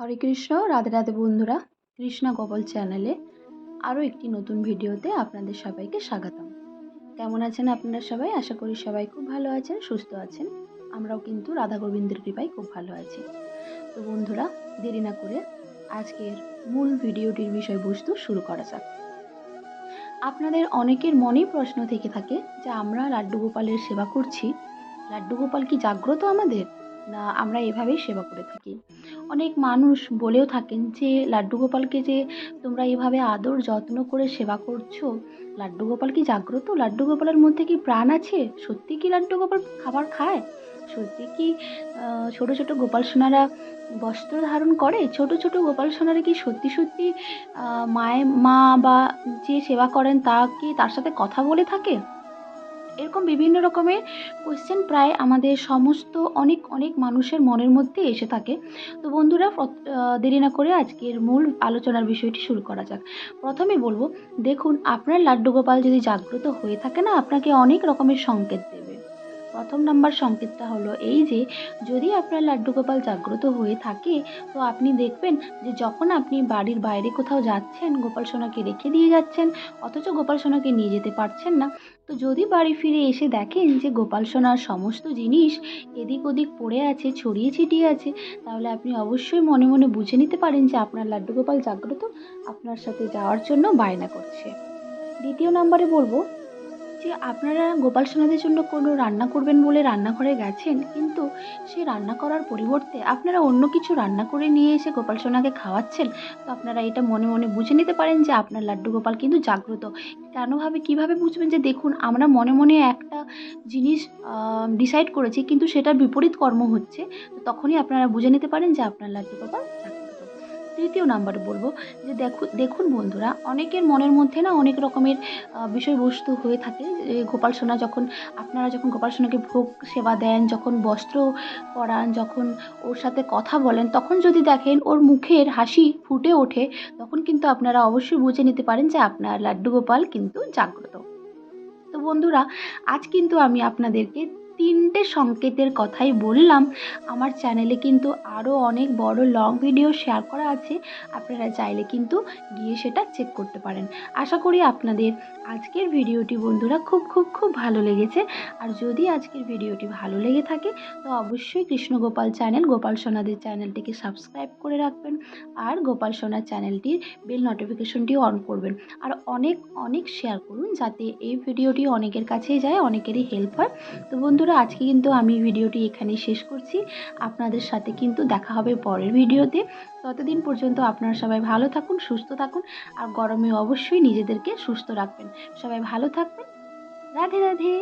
হরে কৃষ্ণ, রাধে রাধে বন্ধুরা, কৃষ্ণা গোপাল চ্যানেলে আরও একটি নতুন ভিডিওতে আপনাদের সবাইকে স্বাগতম। কেমন আছেন আপনারা সবাই? আশা করি সবাই খুব ভালো আছেন, সুস্থ আছেন। আমরাও কিন্তু রাধা গোবিন্দের কৃপায় খুব ভালো আছি। তো বন্ধুরা, দেরি না করে আজকের মূল ভিডিওটির বিষয়বস্তু শুরু করা যাক। আপনাদের অনেকের মনেই প্রশ্ন থেকে থাকে যে আমরা লাড্ডু গোপালের সেবা করছি। লাড্ডু গোপাল কি জাগ্রত আমাদের? না আমরা এভাবেই সেবা করে থাকি? অনেক মানুষ বলেও থাকেন যে, লাড্ডু গোপালকে যে তোমরা এভাবে আদর, যত্ন করে সেবা করছ, লাড্ডু গোপাল কি জাগ্রত? লাড্ডু গোপালের মধ্যে কি প্রাণ আছে? সত্যি কি লাড্ডু গোপাল খাবার খায়? সত্যি কি ছোট ছোট গোপাল সোনারা বস্ত্র ধারণ করে? ছোট ছোট গোপাল সোনারা কি সত্যি সত্যি মায়ের মা বা যে সেবা করেন, তা কি তার সাথে কথা বলে থাকে? এরকম বিভিন্ন রকমের কোয়েশ্চেন প্রায় আমাদের সমস্ত অনেক অনেক মানুষের মনের মধ্যে এসে থাকে। তো বন্ধুরা দেরি না করে আজকের মূল আলোচনার বিষয়টি শুরু করা যাক। প্রথমে বলব, দেখুন, আপনার লাড্ডু গোপাল যদি জাগ্রত হয়ে থাকে না, আপনাকে অনেক রকমের সংকেত দেবে। প্রথম নাম্বার সংকেতটা হলো এই যে, যদি আপনার লাড্ডু গোপাল জাগ্রত হয়ে থাকে, তো আপনি দেখবেন যে যখন আপনি বাড়ির বাইরে কোথাও যাচ্ছেন, গোপাল সোনাকে রেখে দিয়ে যাচ্ছেন, অথচ গোপাল সোনাকে নিয়ে যেতে পারছেন না, তো যদি বাড়ি ফিরে এসে দেখেন যে গোপাল সোনার সমস্ত জিনিস এদিক ওদিক পড়ে আছে, ছড়িয়ে ছিটিয়ে আছে, তাহলে আপনি অবশ্যই মনে মনে বুঝে নিতে পারেন যে আপনার লাড্ডু গোপাল জাগ্রত, আপনার সাথে যাওয়ার জন্য বায়না করছে। দ্বিতীয় নম্বরে বলব যে আপনারা গোপাল সোনাদের জন্য কোনো রান্না করবেন বলে রান্নাঘরে গেছেন, কিন্তু সেই রান্না করার পরিবর্তে আপনারা অন্য কিছু রান্না করে নিয়ে এসে গোপাল সোনাকে খাওয়াচ্ছেন? তো আপনারা এটা মনে মনে বুঝে নিতে পারেন যে আপনার লাড্ডু গোপাল কিন্তু জাগ্রত। কেনভাবে কীভাবে বুঝবেন যে দেখুন, আমরা মনে মনে একটা জিনিস ডিসাইড করেছি, কিন্তু সেটার বিপরীত কর্ম হচ্ছে। তখনই আপনারা বুঝে নিতে পারেন যে আপনার লাড্ডু গোপাল তৃতীয় নাম্বারে বলব যে দেখুন দেখুন বন্ধুরা, অনেকের মনের মধ্যে না অনেক রকমের বিষয়বস্তু হয়ে থাকে। গোপাল সোনা যখন, আপনারা যখন গোপাল সোনাকে ভোগ সেবা দেন, যখন বস্ত্র পরান, যখন ওর সাথে কথা বলেন, তখন যদি দেখেন ওর মুখের হাসি ফুটে ওঠে, তখন কিন্তু আপনারা অবশ্যই বুঝে নিতে পারেন যে আপনার লাড্ডু গোপাল কিন্তু জাগ্রত। তো বন্ধুরা, আজ কিন্তু আমি আপনাদেরকে তিনটে সংকেতের কথাই বললাম। আমার চ্যানেলে কিন্তু আরও অনেক বড় লং ভিডিও শেয়ার করা আছে। আপনারা চাইলে কিন্তু গিয়ে সেটা চেক করতে পারেন। আশা করি আপনাদের আজকের ভিডিওটি বন্ধুরা খুব খুব খুব ভালো লেগেছে। আর যদি আজকের ভিডিওটি ভালো লেগে থাকে, তো অবশ্যই কৃষ্ণগোপাল চ্যানেল গোপাল সোনাদের চ্যানেলটিকে সাবস্ক্রাইব করে রাখবেন। আর গোপাল সোনার চ্যানেলটির বেল নোটিফিকেশনটি অন করবেন। আর অনেক অনেক শেয়ার করুন যাতে এই ভিডিওটি অনেকের কাছেই যায়, অনেকেরই হেল্প হয়। তো বন্ধুরা, আজকে কিন্তু আমি ভিডিওটি এখানেই শেষ করছি। আপনাদের সাথে কিন্তু দেখা হবে পরের ভিডিওতে। ততদিন পর্যন্ত আপনারা সবাই ভালো থাকুন, সুস্থ থাকুন, আর গরমে অবশ্যই নিজেদেরকে সুস্থ রাখবেন। সবাই ভালো থাকবেন। রাধে রাধে।